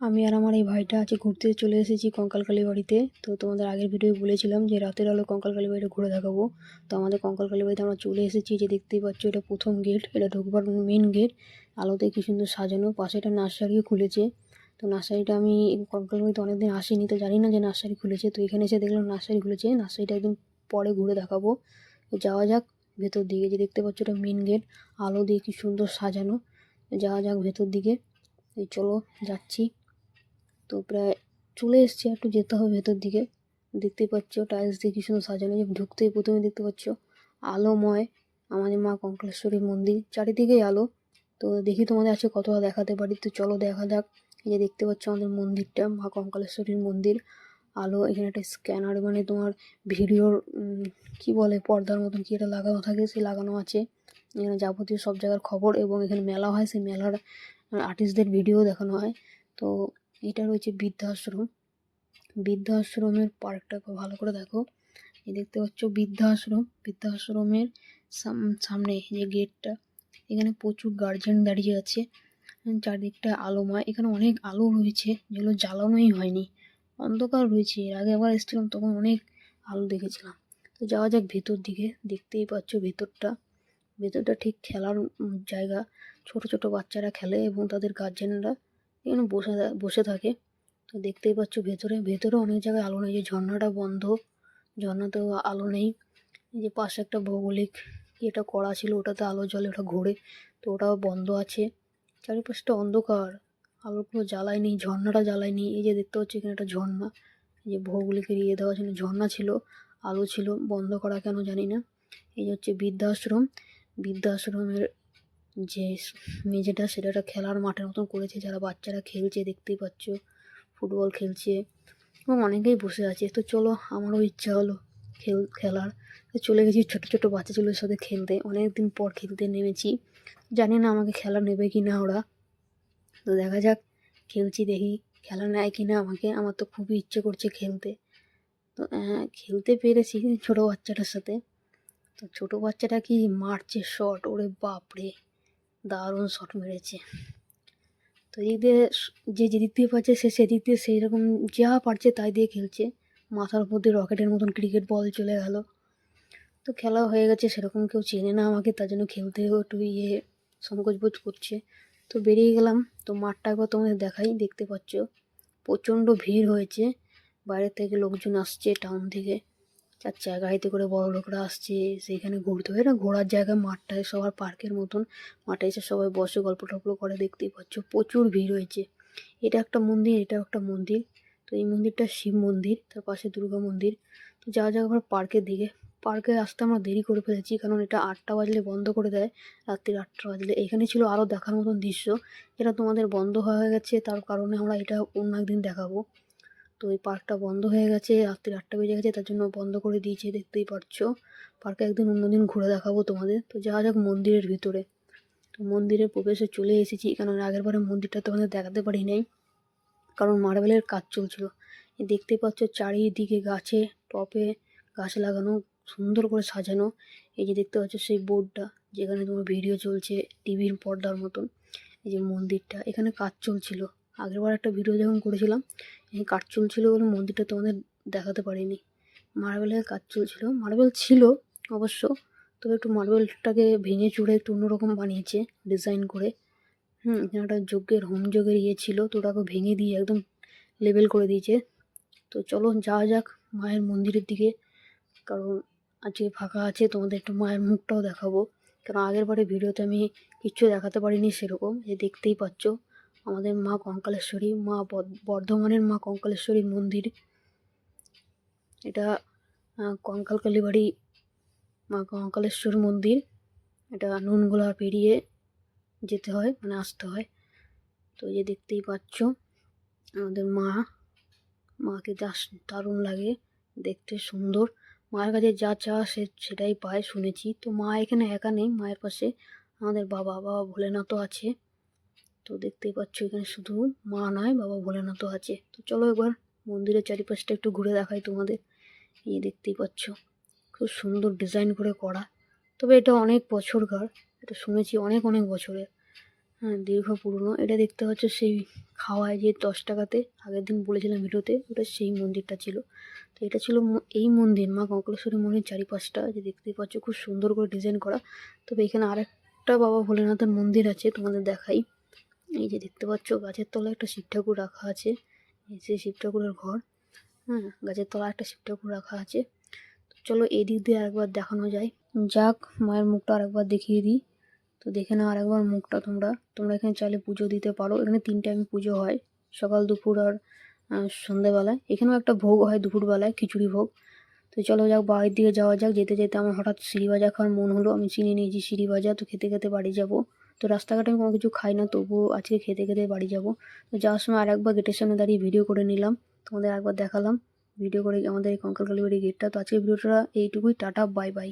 আমি আর আমার এই ভাইটা আজকে ঘুরতে চলে এসেছি কঙ্কালকালী বাড়িতে। তো তোমাদের আগের ভিডিও বলেছিলাম যে রাতের আলো কঙ্কালকালী বাড়িটা ঘুরে দেখাবো। তো আমাদের কঙ্কালকালী বাড়িতে আমরা চলে এসেছি যে দেখতেই পাচ্ছ এটা প্রথম গেট এটা ঢুকবার মেন গেট আলোতে কি সুন্দর সাজানো, পাশে একটা নার্সারিও খুলেছে। তো নার্সারিটা আমি কঙ্কাল বাড়িতে অনেকদিন আসিনি, তো জানি না যে নার্সারি খুলেছে। তো এখানে এসে দেখলাম নার্সারি খুলেছে, নার্সারিটা একদিন পরে ঘুরে দেখাবো। যাওয়া যাক, ভেতর দিকে যে দেখতে পাচ্ছ এটা মেন গেট আলো দিয়ে কি সুন্দর সাজানো। যাওয়া যাক ভেতর দিকে। এই চলো যাচ্ছি। তো প্রায় চলে এসছি একটু যেতে হবে ভেতর দিকে। দেখতেই পাচ্ছ টাইলস দিয়ে কি সুন্দর সাজানো যে ঢুকতেই প্রথমে দেখতে পাচ্ছ, আলোময়, আমাদের মা কঙ্কলেশ্বরী মন্দির, চারিদিকেই আলো। তো দেখি তোমাদের আছে কতটা দেখাতে পারি, তো চলো দেখা যাক। এই যে দেখতে পাচ্ছ আমাদের মন্দিরটা, মা কঙ্কালেশ্বরীর মন্দির। আলো, এখানে একটা স্ক্যানার মানে তোমার ভিডিওর কি বলে, পর্দার মতন কি এটা লাগানো থাকে সে লাগানো আছে। এখানে যাবতীয় সব জায়গার খবর এবং এখানে মেলা হয়, সেই মেলার আর্টিস্টদের ভিডিও দেখানো হয়। তো এটা রয়েছে বৃদ্ধাশ্রম। বৃদ্ধাশ্রমের পার্কটা খুব ভালো করে দেখো। এই দেখতে পাচ্ছ বৃদ্ধাশ্রম। বৃদ্ধাশ্রমের সাম- সামনে যে গেটটা এখানে প্রচুর গার্জেন দাঁড়িয়ে আছে। চারদিকটা আলোময়। এখানে অনেক আলো রয়েছে, যেগুলো জ্বালানোই হয়নি। অন্ধকার রয়েছে। এর আগে আবার এসেছিলাম, তখন অনেক আলো দেখেছিলাম। তো যাওয়া যাক ভেতর দিকে। দেখতেই পাচ্ছ ভেতরটা। ভেতরটা ঠিক খেলার জায়গা। ছোট ছোট বাচ্চারা খেলে এবং তাদের গার্জেনরা এখানে বসে বসে থাকে। তো দেখতেই পাচ্ছ ভেতরে ভেতরে অনেক জায়গায় আলো নেই। যে ঝর্ণাটা বন্ধ, ঝর্ণাতেও আলো নেই। যে পাশে একটা ভৌগোলিক ইয়েটা করা ছিল, ওটাতে আলো জ্বলে ওটা ঘোরে, তো ওটাও বন্ধ আছে। চারিপাশটা অন্ধকার আলো কোনো জ্বালায়নি ঝর্ণাটা জ্বালায়নি এই যে দেখতে পাচ্ছ এখানে একটা ঝর্ণা, এই যে ভৌগোলিকের ইয়ে দেওয়া ছিল, ঝর্ণা ছিল, আলো ছিল, বন্ধ করা কেন জানি না। এই যে হচ্ছে বৃদ্ধাশ্রম, বৃদ্ধাশ্রমের যে মেঝেটা সেটা খেলার মাঠের মতন করেছে যারা বাচ্চারা খেলছে দেখতেই পাচ্ছ ফুটবল খেলছে এবং অনেকেই বসে আছে। তো চলো আমারও ইচ্ছা হলো খেল খেলার। চলে গেছি ছোটো ছোটো বাচ্চাগুলোর সাথে খেলতে। অনেক দিন পর খেলতে নেমেছি। জানি না আমাকে খেলা নেবে কি না ওরা। তো দেখা যাক খেলছি দেখি খেলা নেয় কি না আমাকে। আমার তো খুবই ইচ্ছে করছে খেলতে। তো হ্যাঁ, খেলতে পেরেছি ছোটো বাচ্চাটার সাথে। তো ছোটো বাচ্চাটা কি মারছে শট ওরে বাপরে। দারুণ শট মেরেছে। তো এদিক দিয়ে যে যেদিক দিয়ে পাচ্ছে সে সেদিক দিয়ে সেই রকম যা পারছে তাই দিয়ে খেলছে। মাথার উপর দিয়ে রকেটের মতন ক্রিকেট বল চলে গেল। তো খেলা হয়ে গেছে, সেরকম কেউ চেনে না আমাকে, তার জন্য খেলতেও একটু ইয়ে সংকোচ বোধ করছে। তো বেরিয়ে গেলাম, তো মাঠটা একবার তোমাদের দেখাই, দেখতে পাচ্ছ। প্রচণ্ড ভিড় হয়েছে, বাইরে থেকে লোকজন আসছে টাউন থেকে। চার চার গাড়িতে করে বড় লোকরা আসছে, সেইখানে ঘুরতে হয় না? ঘোরার জায়গা মাঠটায় সবার পার্কের মতন। মাঠে এসে সবাই বসে, গল্প টল্প করে, দেখতেই পাচ্ছ প্রচুর ভিড় হয়েছে। এটা একটা মন্দির এটা একটা মন্দির। তো এই মন্দিরটা শিব মন্দির, তার পাশে দুর্গা মন্দির। তো যাওয়া যাক আবার পার্কের দিকে, পার্কে আসতে আমরা দেরি করে ফেলেছি, কারণ এটা আটটা বাজলে বন্ধ করে দেয়, রাত্রির আটটা বাজলে। এখানে ছিল আরও দেখার মতন দৃশ্য এটা তোমাদের বন্ধ হয়ে গেছে, তার কারণে আমরা এটা অন্য একদিন দেখাবো। তো এই পার্কটা বন্ধ হয়ে গেছে, রাত্রি আটটা বেজে গেছে, তার জন্য বন্ধ করে দিয়েছে, দেখতেই পারছ। পার্কে একদিন অন্যদিন ঘুরে দেখাবো তোমাদের। তো যাওয়া যাক মন্দিরের ভিতরে। তো মন্দিরের প্রবেশে চলে এসেছি কারণ আগের বারে মন্দিরটা তোমাদের দেখাতে পারি নাই, কারণ মার্বেলের কাজ চলছিল। দেখতে পাচ্ছ চারিদিকে গাছে, টপে গাছ লাগানো, সুন্দর করে সাজানো। এই যে দেখতে পাচ্ছ সেই বোর্ডটা, যেখানে তোমার ভিডিও চলছে, টিভির পর্দার মতন। এই যে মন্দিরটা, এখানে কাজ চলছিল। আগেরবার একটা ভিডিও যখন করেছিলাম, এই কাজ চলছিল বলে মন্দিরটা তোমাদের দেখাতে পারিনি। মার্বেলের কাজ চলছিল মার্বেল ছিল অবশ্য, তবে একটু মার্বেলটাকে ভেঙে চুড়ে একটু অন্যরকম বানিয়েছে ডিজাইন করে। হুম, এখানে একটা যজ্ঞের হোম যজ্ঞের ইয়ে ছিল, তো ওটাকে ভেঙে দিয়ে একদম লেবেল করে দিয়েছে। তো চলো যাওয়া যাক মায়ের মন্দিরের দিকে, কারণ আজকে ফাঁকা আছে, তোমাদের একটু মায়ের মুখটাও দেখাবো। কারণ আগের বারে ভিডিওতে আমি কিচ্ছু দেখাতে পারিনি সেরকম যে দেখতেই পাচ্ছ। আমাদের মা কঙ্কালেশ্বরী মা বর্ধ- বর্ধমানের মা কঙ্কালেশ্বরী মন্দির। এটা আহ, কঙ্কাল কালীবাড়ি মা কঙ্কালেশ্বর মন্দির। এটা নুনগোলা পেরিয়ে যেতে হয় মানে আসতে হয়। তো যে দেখতেই পাচ্ছ আমাদের মা মাকে যা দারুণ লাগে দেখতে সুন্দর। মায়ের কাছে যা চা সে সেটাই পায় শুনেছি। তো মা এখানে একা নেই মায়ের পাশে আমাদের বাবা বাবা ভোলেনাথও আছে। তো দেখতেই পাচ্ছ এখানে শুধু মা নয়, বাবা ভোলেনাথও আছে। তো চলো একবার মন্দিরের চারিপাশটা একটু ঘুরে দেখাই তোমাদের। এই দেখতেই পাচ্ছ, খুব সুন্দর ডিজাইন করে করা। তবে এটা অনেক বছরকার, এটা শুনেছি অনেক অনেক বছরের। হ্যাঁ দীর্ঘ পুরনো। এটা দেখতে পাচ্ছ সেই খাওয়ায় যে দশ টাকাতে, আগের দিন বলেছিলাম ভিডিওতে, ওটা সেই মন্দিরটা ছিল। তো এটা ছিল এই মন্দির, মা কঙ্কলেশ্বরী মন্দির চারিপাশটা। যে দেখতেই পাচ্ছ, খুব সুন্দর করে ডিজাইন করা। তবে এখানে আরেকটা বাবা ভোলেনাথের মন্দির আছে, তোমাদের দেখাই। এই যে দেখতে পাচ্ছ, গাছের তলায় একটা শিব ঠাকুর রাখা আছে। এই যে শিব ঠাকুরের ঘর। হ্যাঁ গাছের তলায় একটা শিব ঠাকুর রাখা আছে। তো চলো এদিক দিয়ে আরেকবার দেখানো যায়। যাক, মায়ের মুখটা আরেকবার দেখিয়ে দিই। তো দেখে নাও আরেকবার মুখটা তোমরা। তোমরা এখানে চাইলে পুজো দিতে পারো। এখানে তিন টাইম পুজো হয়। সকাল, দুপুর আর সন্ধ্যেবেলায়। এখানেও একটা ভোগ হয় দুপুরবেলায়, খিচুড়ি ভোগ। তো চলো যাক, বাড়ির দিকে যাওয়া যাক। যেতে যেতে আমার হঠাৎ সিঁড়ি ভাজা খাওয়ার মন হলো। আমি চিনি নিয়েছি সিঁড়ি ভাজা তো খেতে খেতে বাড়ি যাব। তো রাস্তাঘাটে আমি কোনো কিছু খাই না, তবুও আজকে খেতে খেতে বাড়ি যাব। তো যাওয়ার সময় আর একবার গেটের সামনে দাঁড়িয়ে ভিডিও করে নিলাম। তোমাদের একবার দেখালাম। ভিডিও করে আমাদের এই কঙ্কালকালী বাড়ির গেটটা তো আজকে ভিডিওটা এইটুকুই। Tata bye bye